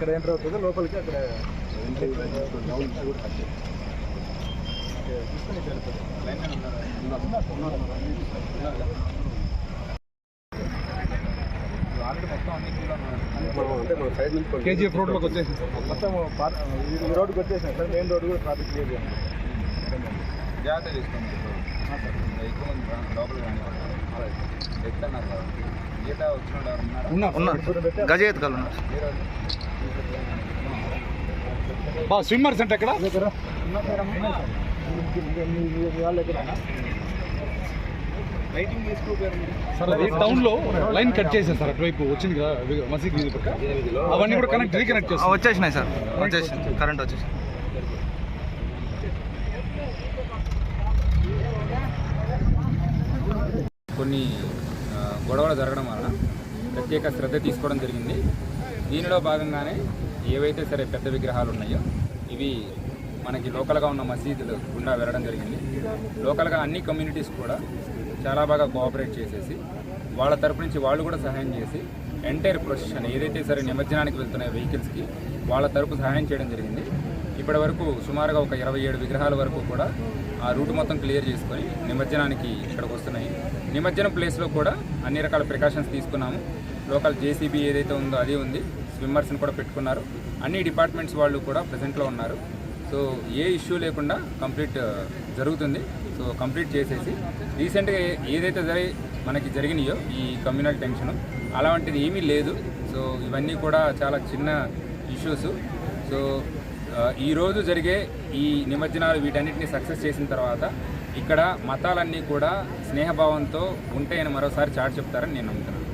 ఇక్కడ ఎంటర్ అవుతుంది లోపలికి అక్కడ కేజీఎఫ్ రోడ్లోకి వచ్చేసి మొత్తం ఈ రోడ్డుకి వచ్చేసినాం సార్. మెయిన్ రోడ్ కూడా ట్రాఫిక్ క్లియర్ చేయండి. జాగ్రత్త తీసుకోండి ఎక్కువ మంది వచ్చిన వాళ్ళు. ఎవరు ఉన్నారా? గజ ఎత్తుకాలు ఉన్నారు. బా స్విమ్మర్స్ అంటే ఎక్కడ? తీసుకోపోయారు సార్ అది టౌన్లో లైన్ కట్ చేశారు సార్ అటువైపు వచ్చింది కదా మసీద్ వీధి పక్క. అవన్నీ కూడా కనెక్ట్ రీకనెక్ట్ ఆ, చేస్తారు వచ్చేసినాయి సార్ వచ్చేసింది కరెంట్ వచ్చేసి కొన్ని గొడవలు జరగడం వలన ప్రత్యేక శ్రద్ధ తీసుకోవడం జరిగింది. దీనిలో భాగంగానే ఏవైతే సరే పెద్ద విగ్రహాలు ఉన్నాయో ఇవి మనకి లోకల్గా ఉన్న మసీదులు గుండా వెళ్ళడం జరిగింది. లోకల్గా అన్ని కమ్యూనిటీస్ కూడా చాలా బాగా కోఆపరేట్ చేసేసి వాళ్ళ తరపు నుంచి వాళ్ళు కూడా సహాయం చేసి ఎంటైర్ ప్రొసెషన్ ఏదైతే సరే నిమజ్జనానికి వెళ్తున్న వెహికల్స్కి వాళ్ళ తరపు సహాయం చేయడం జరిగింది. ఇప్పటి వరకు సుమారుగా ఒక ఇరవై ఏడు విగ్రహాల వరకు కూడా ఆ రూట్ మొత్తం క్లియర్ చేసుకొని నిమజ్జనానికి ఇక్కడికి వస్తున్నాయి. నిమజ్జనం ప్లేస్లో కూడా అన్ని రకాల ప్రికాషన్స్ తీసుకున్నాము. లోకల్ జేసీబీ ఏదైతే ఉందో అది ఉంది. స్విమ్మర్స్ని కూడా పెట్టుకున్నారు. అన్ని డిపార్ట్మెంట్స్ వాళ్ళు కూడా ప్రజెంట్లో ఉన్నారు. సో ఏ ఇష్యూ లేకుండా కంప్లీట్ జరుగుతుంది. సో కంప్లీట్ చేసేసి రీసెంట్గా ఏదైతే జరి మనకి జరిగినాయో ఈ కమ్యూనల్ టెన్షన్ అలాంటిది ఏమీ లేదు. సో ఇవన్నీ కూడా చాలా చిన్న ఇష్యూస్. సో ఈరోజు జరిగే ఈ నిమజ్జనాలు వీటన్నిటిని సక్సెస్ చేసిన తర్వాత ఇక్కడ మతాలన్నీ కూడా స్నేహభావంతో ఉంటాయని మరోసారి చాటు చెప్తారని నేను నమ్ముతున్నాను.